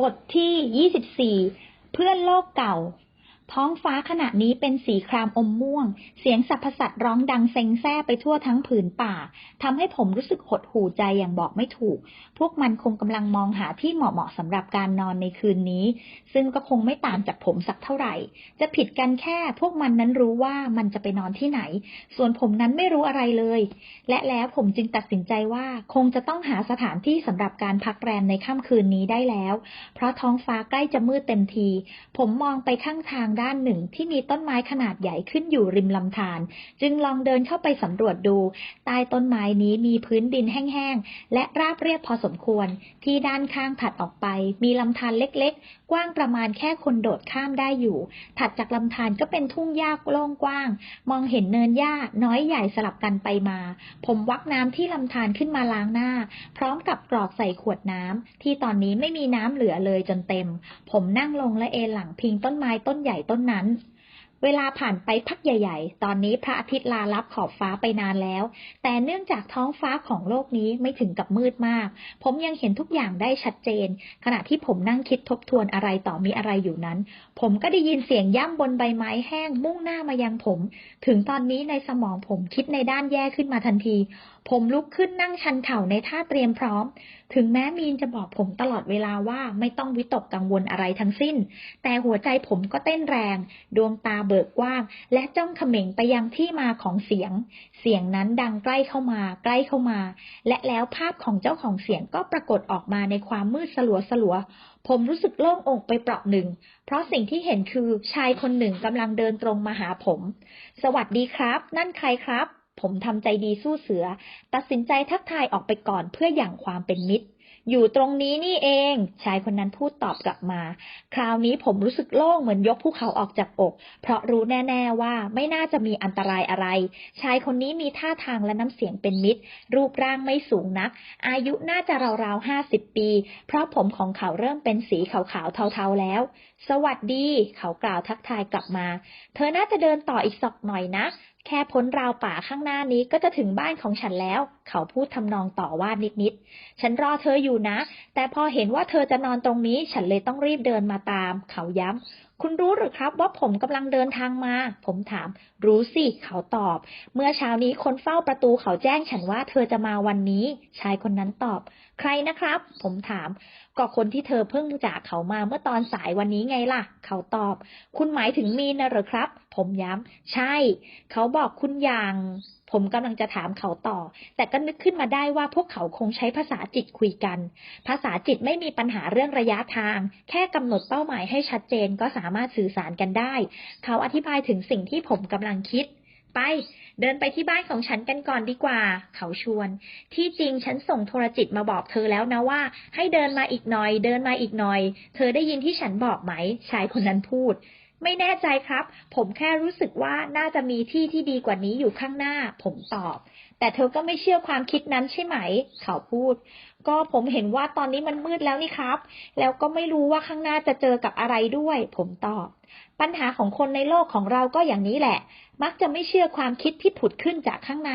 บทที่ 24 เพื่อนโลกเก่า ท้องฟ้าขณะนี้เป็นสีครามอมม่วง เสียงสรรพสัตว์ร้องดังเซ็งแซ่ไปทั่วทั้งผืนป่าทำให้ผมรู้สึกหดหู่ใจอย่างบอกไม่ถูก พวกมันคงกำลังมองหาที่เหมาะๆสำหรับการนอนในคืนนี้ ซึ่งก็คงไม่ต่างจากผมสักเท่าไหร่ จะผิดกันแค่พวกมันนั้นรู้ว่ามันจะไปนอนที่ไหน ส่วนผมนั้นไม่รู้อะไรเลย และแล้วผมจึงตัดสินใจว่าคงจะต้องหาสถานที่สำหรับการพักแรมในค่ำคืนนี้ได้แล้ว เพราะท้องฟ้าใกล้จะมืดเต็มที ผมมองไปข้างทางด้านหนึ่งที่มีต้นไม้ขนาดใหญ่ขึ้นอยู่ริมลำธารจึงลองเดินเข้าไปสำรวจดู ใต้ต้นไม้นี้มีพื้นดินแห้งๆ และราบเรียบพอสมควร ที่ด้านข้างถัดออกไป มีลำธารเล็กๆ กว้างประมาณแค่คนโดดข้ามได้อยู่ ถัดจากลำธารก็เป็นทุ่งหญ้าโล่งกว้าง มองเห็นเนินหญ้าน้อยใหญ่สลับกันไปมา ผมวักน้ำที่ลำธารขึ้นมาล้างหน้า พร้อมกับกรอกใส่ขวดน้ำที่ตอนนี้ไม่มีน้ำเหลือเลยจนเต็ม ผมนั่งลงและเอนหลังพิงต้นไม้ต้นใหญ่ต้นนั้น เวลาผ่านไปพักใหญ่ ๆ ตอนนี้พระอาทิตย์ลาลับขอบฟ้าไปนานแล้ว แต่เนื่องจากท้องฟ้าของโลกนี้ไม่ถึงกับมืดมาก ผมยังเห็นทุกอย่างได้ชัดเจน ขณะที่ผมนั่งคิดทบทวนอะไรต่อมีอะไรอยู่นั้น ผมก็ได้ยินเสียงย่ำบนใบไม้แห้งมุ่งหน้ามายังผม ถึงตอนนี้ในสมองผมคิดในด้านแย่ขึ้นมาทันทีผมลุกขึ้นนั่งชันเข่าในท่าเตรียมพร้อม ถึงแม้มีนจะบอกผมตลอดเวลาว่าไม่ต้องวิตกกังวลอะไรทั้งสิ้น แต่หัวใจผมก็เต้นแรง ดวงตาเบิกกว้าง และจ้องเขม่งไปยังที่มาของเสียง เสียงนั้นดังใกล้เข้ามา ใกล้เข้ามา และแล้วภาพของเจ้าของเสียงก็ปรากฏออกมาในความมืดสลัวสลัวผมรู้สึกโล่งอกไปเปราะหนึ่ง เพราะสิ่งที่เห็นคือชายคนหนึ่งกำลังเดินตรงมาหาผม สวัสดีครับ นั่นใครครับ ผมทำใจดีสู้เสือ ตัดสินใจทักทายออกไปก่อนเพื่ออย่างความเป็นมิตร อยู่ตรงนี้นี่เอง ชายคนนั้นพูดตอบกลับมา คราวนี้ผมรู้สึกโล่งเหมือนยกภูเขาออกจากอก เพราะรู้แน่ ๆว่าไม่น่าจะมีอันตรายอะไร ชายคนนี้มีท่าทางและน้ำเสียงเป็นมิตร รูปร่างไม่สูงนัก อายุน่าจะราวๆห้าสิบปี เพราะผมของเขาเริ่มเป็นสีขาวๆเทาๆแล้ว สวัสดี เขากล่าวทักทายกลับมา เธอน่าจะเดินต่ออีกสักหน่อยนะ แค่พ้นราวป่าข้างหน้านี้ก็จะถึงบ้านของฉันแล้ว เขาพูดทำนองต่อว่านิดๆ ฉันรอเธออยู่นะ แต่พอเห็นว่าเธอจะนอนตรงนี้ ฉันเลยต้องรีบเดินมาตาม เขาย้ำ คุณรู้หรือครับว่าผมกำลังเดินทางมา ผมถาม รู้สิ เขาตอบ เมื่อเช้านี้คนเฝ้าประตูเขาแจ้งฉันว่าเธอจะมาวันนี้ ชายคนนั้นตอบ ใครนะครับ ผมถาม ก็คนที่เธอเพิ่งจากเขามาเมื่อตอนสายวันนี้ไงล่ะ เขาตอบ คุณหมายถึงมีนนะหรือครับ ผมย้ำ ใช่ เขาบอกคุณอย่าง ผมกำลังจะถามเขาต่อ แต่ก็นึกขึ้นมาได้ว่าพวกเขาคงใช้ภาษาจิตคุยกัน ภาษาจิตไม่มีปัญหาเรื่องระยะทาง แค่กำหนดเป้าหมายให้ชัดเจนก็สามารถสื่อสารกันได้ เขาอธิบายถึงสิ่งที่ผมกำลังคิดไปเดินไปที่บ้านของฉันกันก่อนดีกว่า เขาชวน ที่จริงฉันส่งโทรจิตมาบอกเธอแล้วนะว่า ให้เดินมาอีกหน่อย เดินมาอีกหน่อย เธอได้ยินที่ฉันบอกไหม ชายคนนั้นพูด ไม่แน่ใจครับ ผมแค่รู้สึกว่าน่าจะมีที่ที่ดีกว่านี้อยู่ข้างหน้า ผมตอบ แต่เธอก็ไม่เชื่อความคิดนั้นใช่ไหม เขาพูด ก็ผมเห็นว่าตอนนี้มันมืดแล้วนี่ครับ แล้วก็ไม่รู้ว่าข้างหน้าจะเจอกับอะไรด้วย ผมตอบ ปัญหาของคนในโลกของเราก็อย่างนี้แหละ มักจะไม่เชื่อความคิดที่ผุดขึ้นจากข้างใน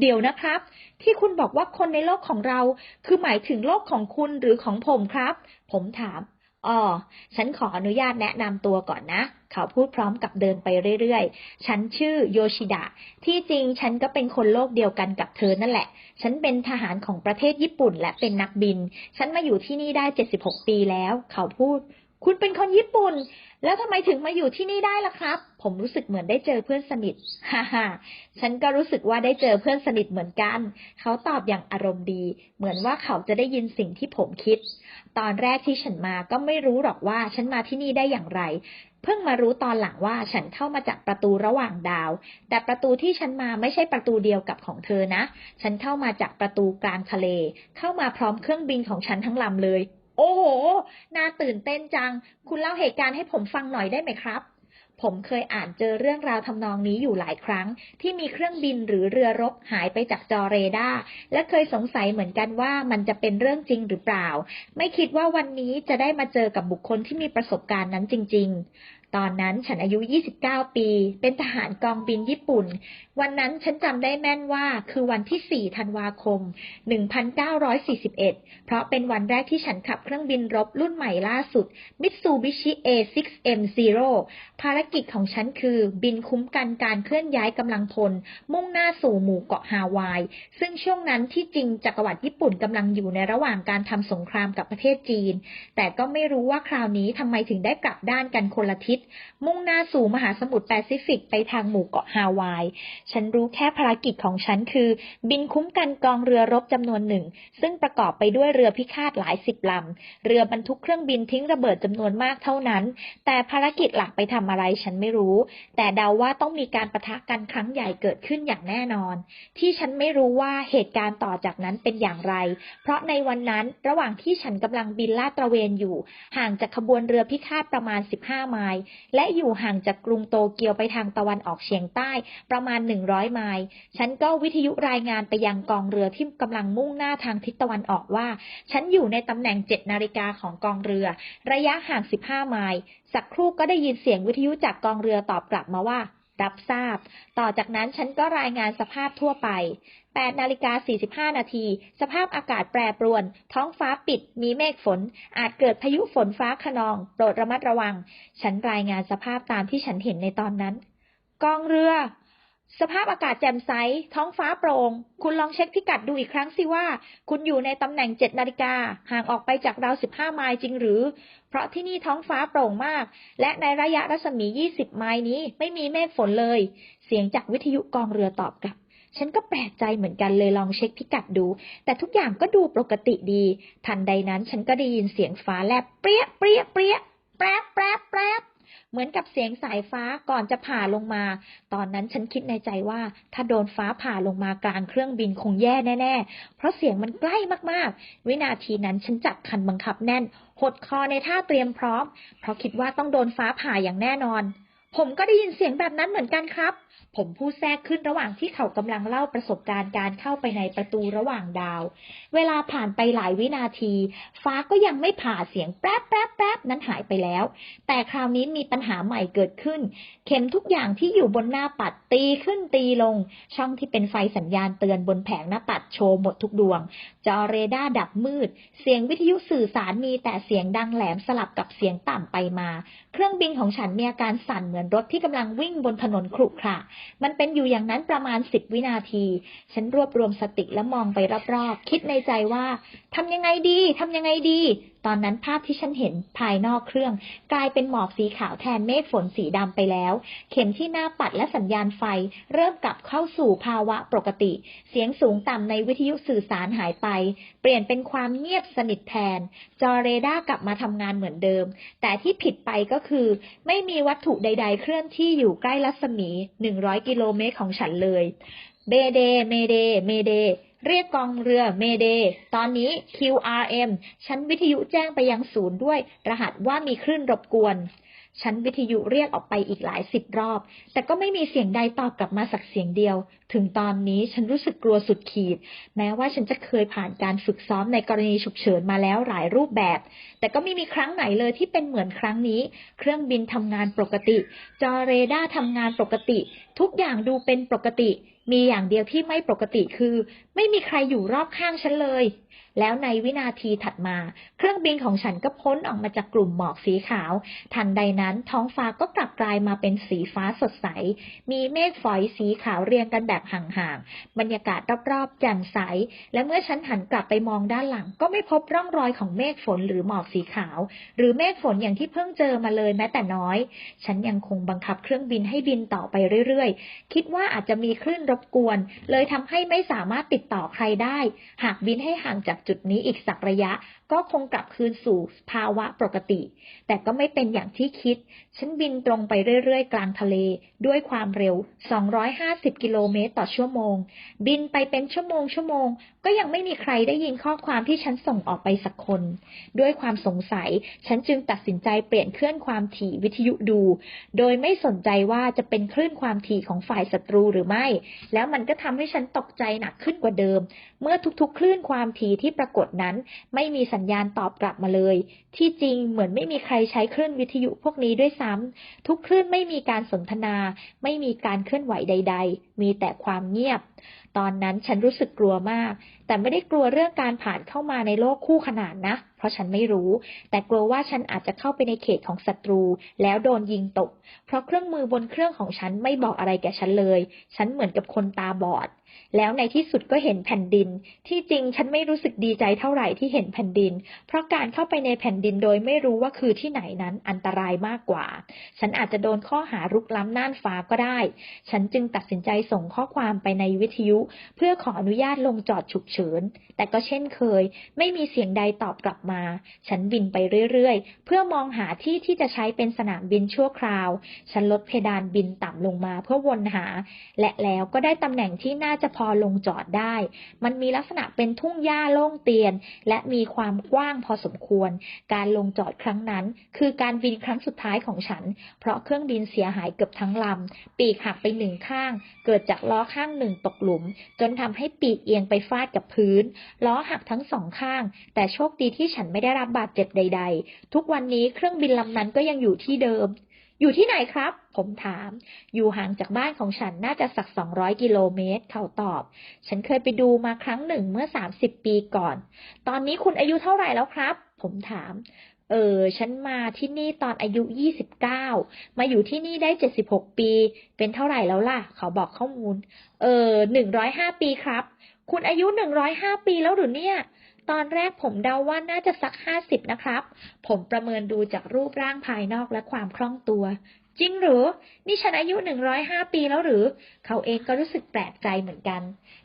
เดี๋ยวนะครับ ที่คุณบอกว่าคนในโลกของเรา คือหมายถึงโลกของคุณหรือของผมครับ ผมถาม อ๋อ ฉันขออนุญาตแนะนำตัวก่อนนะ เขาพูดพร้อมกับเดินไปเรื่อยๆ ฉันชื่อโยชิดะ ที่จริงฉันก็เป็นคนโลกเดียวกันกับเธอนั่นแหละ ฉันเป็นทหารของประเทศญี่ปุ่นและเป็นนักบิน ฉันมาอยู่ที่นี่ได้ 76 ปีแล้ว เขาพูด คุณเป็นคนญี่ปุ่น แล้วทำไมถึงมาอยู่ที่นี่ได้ล่ะครับ ผมรู้สึกเหมือนได้เจอเพื่อนสนิท ฮ่าฮ่าฉันก็รู้สึกว่าได้เจอเพื่อนสนิทเหมือนกัน เขาตอบอย่างอารมณ์ดี เหมือนว่าเขาจะได้ยินสิ่งที่ผมคิด ตอนแรกที่ฉันมาก็ไม่รู้หรอกว่าฉันมาที่นี่ได้อย่างไร เพิ่งมารู้ตอนหลังว่าฉันเข้ามาจากประตูระหว่างดาว แต่ประตูที่ฉันมาไม่ใช่ประตูเดียวกับของเธอนะ ฉันเข้ามาจากประตูกลางทะเล เข้ามาพร้อมเครื่องบินของฉันทั้งลำเลย โอ้โห น่าตื่นเต้นจัง คุณเล่าเหตุการณ์ให้ผมฟังหน่อยได้ไหมครับ ผมเคยอ่านเจอเรื่องราวทำนองนี้อยู่หลายครั้ง ที่มีเครื่องบินหรือเรือรบหายไปจากจอเรดาร์และเคยสงสัยเหมือนกันว่ามันจะเป็นเรื่องจริงหรือเปล่า ไม่คิดว่าวันนี้จะได้มาเจอกับบุคคลที่มีประสบการณ์นั้นจริง ๆ ตอนนั้นฉันอายุ 29 ปี เป็นทหารกองบินญี่ปุ่น วันนั้นฉันจำได้แม่นว่าคือวันที่ 4 ธันวาคม 1941 เพราะเป็นวันแรกที่ฉันขับเครื่องบินรบรุ่นใหม่ล่าสุด Mitsubishi A6M0 ภารกิจของฉันคือบินคุ้มกันการเคลื่อนย้ายกำลังพล มุ่งหน้าสู่หมู่เกาะฮาวาย ซึ่งช่วงนั้นที่จริงจักรวรรดิญี่ปุ่นกำลังอยู่ในระหว่างการทำสงครามกับประเทศจีน แต่ก็ไม่รู้ว่าคราวนี้ทำไมถึงได้กลับด้านกันคนละทิศมุ่งหน้าสู่มหาสมุทรแปซิฟิกไปทางหมู่เกาะฮาวาย ฉันรู้แค่ภารกิจของฉันคือ บินคุ้มกันกองเรือรบจำนวนหนึ่ง ซึ่งประกอบไปด้วยเรือพิฆาตหลายสิบลำ เรือบรรทุกเครื่องบินทิ้งระเบิดจำนวนมากเท่านั้น แต่ภารกิจหลักไปทำอะไรฉันไม่รู้ แต่เดาว่าต้องมีการประทะกันครั้งใหญ่เกิดขึ้นอย่างแน่นอน ที่ฉันไม่รู้ว่าเหตุการณ์ต่อจากนั้นเป็นอย่างไร เพราะในวันนั้นระหว่างที่ฉันกำลังบินลาดตระเวนอยู่ ห่างจากขบวนเรือพิฆาตประมาณ 15 ไมล์และอยู่ห่างจากกรุงโตเกียวไปทางตะวันออกเฉียงใต้ประมาณ 100 ไมล์ ฉันก็วิทยุรายงานไปยังกองเรือที่กำลังมุ่งหน้าทางทิศตะวันออกว่า ฉันอยู่ในตำแหน่ง 7 นาฬิกาของกองเรือ ระยะห่าง 15 ไมล์ สักครู่ก็ได้ยินเสียงวิทยุจากกองเรือตอบกลับมาว่า รับทราบ ต่อจากนั้นฉันก็รายงานสภาพทั่วไป 8นาฬิกา45 นาที สภาพอากาศแปรปรวน ท้องฟ้าปิด มีเมฆฝน อาจเกิดพายุฝนฟ้าขนอง โปรดระมัดระวัง ฉันรายงานสภาพตามที่ฉันเห็นในตอนนั้น กองเรือ สภาพอากาศแจ่มใส ท้องฟ้าโปร่ง คุณลองเช็คพิกัดดูอีกครั้งสิว่า คุณอยู่ในตำแหน่ง 7 นาฬิกา ห่างออกไปจากเรา 15 ไมล์จริงหรือ เพราะที่นี่ท้องฟ้าโปร่งมาก และในระยะรัศมี 20 ไมล์นี้ไม่มีเมฆฝนเลย เสียงจากวิทยุกองเรือตอบกลับ ฉันก็แปลกใจเหมือนกันเลยลองเช็คพิกัดดู แต่ทุกอย่างก็ดูปกติดี ทันใดนั้นฉันก็ได้ยินเสียงฟ้าแลบเปรี้ยเปรี้ยเปรี้ยแปรบแปรบแปรบ เหมือนกับเสียงสายฟ้าก่อนจะผ่าลงมา ตอนนั้นฉันคิดในใจว่า ถ้าโดนฟ้าผ่าลงมากลางเครื่องบินคงแย่แน่ๆ เพราะเสียงมันใกล้มากๆ วินาทีนั้นฉันจับคันบังคับแน่น หดคอในท่าเตรียมพร้อม เพราะคิดว่าต้องโดนฟ้าผ่าอย่างแน่นอน ผมก็ได้ยินเสียงแบบนั้นเหมือนกันครับ ผมพูดแทรกขึ้นระหว่างที่เขากำลังเล่าประสบการณ์การเข้าไปในประตูระหว่างดาว เวลาผ่านไปหลายวินาที ฟ้าก็ยังไม่ผ่าเสียงแป๊บแป๊บแป๊บนั้นหายไปแล้ว แต่คราวนี้มีปัญหาใหม่เกิดขึ้น เข็มทุกอย่างที่อยู่บนหน้าปัดตีขึ้นตีลง ช่องที่เป็นไฟสัญญาณเตือนบนแผงหน้าปัดโชว์หมดทุกดวง จอเรดาร์ดับมืด เสียงวิทยุสื่อสารมีแต่เสียงดังแหลมสลับกับเสียงต่ำไปมา เครื่องบินของฉันมีอาการสั่นเหมือนรถที่กำลังวิ่งบนถนนขรุขระ มันเป็นอยู่อย่างนั้นประมาณสิบวินาที ฉันรวบรวมสติและมองไปรอบๆ คิดในใจว่าทำยังไงดีทำยังไงดี ตอนนั้นภาพที่ฉันเห็นภายนอกเครื่อง กลายเป็นหมอกสีขาวแทนเมฆฝนสีดำไปแล้ว เข็มที่หน้าปัดและสัญญาณไฟ เริ่มกลับเข้าสู่ภาวะปกติ เสียงสูงต่ำในวิทยุสื่อสารหายไป เปลี่ยนเป็นความเงียบสนิทแทน จอเรดาร์กลับมาทำงานเหมือนเดิม แต่ที่ผิดไปก็คือ ไม่มีวัตถุใด ๆ เคลื่อนที่อยู่ใกล้รัศมี 100 กิโลเมตรของฉันเลย เบเด เมเด เมเด เรียกกองเรือเมเด ตอนนี้ QRM ชั้นวิทยุแจ้งไปยังศูนย์ด้วย รหัสว่ามีคลื่นรบกวน ชั้นวิทยุเรียกออกไปอีกหลายสิบรอบ แต่ก็ไม่มีเสียงใดตอบกลับมาสักเสียงเดียว ถึงตอนนี้ฉันรู้สึกกลัวสุดขีด แม้ว่าฉันจะเคยผ่านการฝึกซ้อมในกรณีฉุกเฉินมาแล้วหลายรูปแบบ แต่ก็ไม่มีครั้งไหนเลยที่เป็นเหมือนครั้งนี้ เครื่องบินทำงานปกติ จอเรดาร์ทำงานปกติ ทุกอย่างดูเป็นปกติ มีอย่างเดียวที่ไม่ปกติคือ ไม่มีใครอยู่รอบข้างฉันเลย แล้วในวินาทีถัดมา เครื่องบินของฉันก็พ้นออกมาจากกลุ่มหมอกสีขาว ทันใดนั้นท้องฟ้าก็กลับกลายมาเป็นสีฟ้าสดใส มีเมฆฝอยสีขาวเรียงกันแบบห่างๆ บรรยากาศรอบๆแจ่มใส และเมื่อฉันหันกลับไปมองด้านหลัง ก็ไม่พบร่องรอยของเมฆฝนหรือหมอกสีขาว หรือเมฆฝนอย่างที่เพิ่งเจอมาเลยแม้แต่น้อย ฉันยังคงบังคับเครื่องบินให้บินต่อไปเรื่อยๆ คิดว่าอาจจะมีคลื่นรบกวน เลยทำให้ไม่สามารถติดต่อใครได้ หากบินให้ห่างจากจุดนี้อีกสักระยะก็คงกลับคืนสู่ภาวะปกติ แต่ก็ไม่เป็นอย่างที่คิด ฉันบินตรงไปเรื่อย ๆ กลางทะเล ด้วยความเร็ว 250 กิโลเมตรต่อชั่วโมง บินไปเป็นชั่วโมงชั่วโมง ก็ยังไม่มีใครได้ยินข้อความที่ฉันส่งออกไปสักคน ด้วยความสงสัย ฉันจึงตัดสินใจเปลี่ยนคลื่อนความถี่วิทยุดู โดยไม่สนใจว่าจะเป็นคลื่นความถี่ของฝ่ายศัตรูหรือไม่ แล้วมันก็ทำให้ฉันตกใจหนักขึ้นกว่าเดิม เมื่อทุกๆ คลื่นความถี่ที่ปรากฏนั้น ไม่มีสัญญาณตอบกลับมาเลย ที่จริงเหมือนไม่มีใครใช้คลื่นวิทยุพวกนี้ด้วยซ้ำทุกคลื่นไม่มีการสนทนา ไม่มีการเคลื่อนไหวใด ๆมีแต่ความเงียบ ตอนนั้นฉันรู้สึกกลัวมาก แต่ไม่ได้กลัวเรื่องการผ่านเข้ามาในโลกคู่ขนานนะ เพราะฉันไม่รู้ แต่กลัวว่าฉันอาจจะเข้าไปในเขตของศัตรู แล้วโดนยิงตก เพราะเครื่องมือบนเครื่องของฉันไม่บอกอะไรแก่ฉันเลย ฉันเหมือนกับคนตาบอด แล้วในที่สุดก็เห็นแผ่นดิน ที่จริงฉันไม่รู้สึกดีใจเท่าไหร่ที่เห็นแผ่นดิน เพราะการเข้าไปในแผ่นดินโดยไม่รู้ว่าคือที่ไหนนั้นอันตรายมากกว่า ฉันอาจจะโดนข้อหารุกล้ำน่านฟ้าก็ได้ ฉันจึงตัดสินใจส่งข้อความไปในวิทยุ เพื่อขออนุญาตลงจอดฉุกเฉิน แต่ก็เช่นเคย ไม่มีเสียงใดตอบกลับมา ฉันบินไปเรื่อยๆ เพื่อมองหาที่ที่จะใช้เป็นสนามบินชั่วคราว ฉันลดเพดานบินต่ำลงมาเพื่อวนหา และแล้วก็ได้ตำแหน่งที่น่าจะพอลงจอดได้ มันมีลักษณะเป็นทุ่งหญ้าโล่งเตียน และมีความกว้างพอสมควร การลงจอดครั้งนั้น คือการบินครั้งสุดท้ายของฉัน เพราะเครื่องบินเสียหายเกือบทั้งลำ ปีกหักไปหนึ่งข้าง เกิดิดจากล้อข้างหนึ่งตกหลุม จนทำให้ปีกเอียงไปฟาดกับพื้น ล้อหักทั้งสองข้าง แต่โชคดีที่ฉันไม่ได้รับบาดเจ็บใด ๆ ทุกวันนี้เครื่องบินลำนั้นก็ยังอยู่ที่เดิม อยู่ที่ไหนครับ ผมถาม อยู่ห่างจากบ้านของฉันน่าจะสัก200กิโลเมตร เขาตอบ ฉันเคยไปดูมาครั้งหนึ่งเมื่อ30ปีก่อน ตอนนี้คุณอายุเท่าไหร่แล้วครับ ผมถาม เออ ฉันมาที่นี่ตอนอายุ 29 มาอยู่ที่นี่ได้ 76 ปี เป็นเท่าไหร่แล้วล่ะ เขาบอกข้อมูล เออ 105 ปีครับ คุณอายุ 105 ปีแล้วหรือเนี่ย ตอนแรกผมเดาว่าน่าจะสัก 50 นะครับ ผมประเมินดูจากรูปร่างภายนอกและความคล่องตัว จริงหรือ นี่ฉันอายุ105ปีแล้วหรือ เขาเองก็รู้สึกแปลกใจเหมือนกัน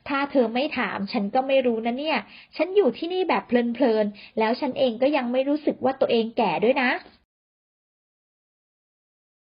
ถ้าเธอไม่ถามฉันก็ไม่รู้นะเนี่ย ฉันอยู่ที่นี่แบบเพลินๆ แล้วฉันเองก็ยังไม่รู้สึกว่าตัวเองแก่ด้วยนะ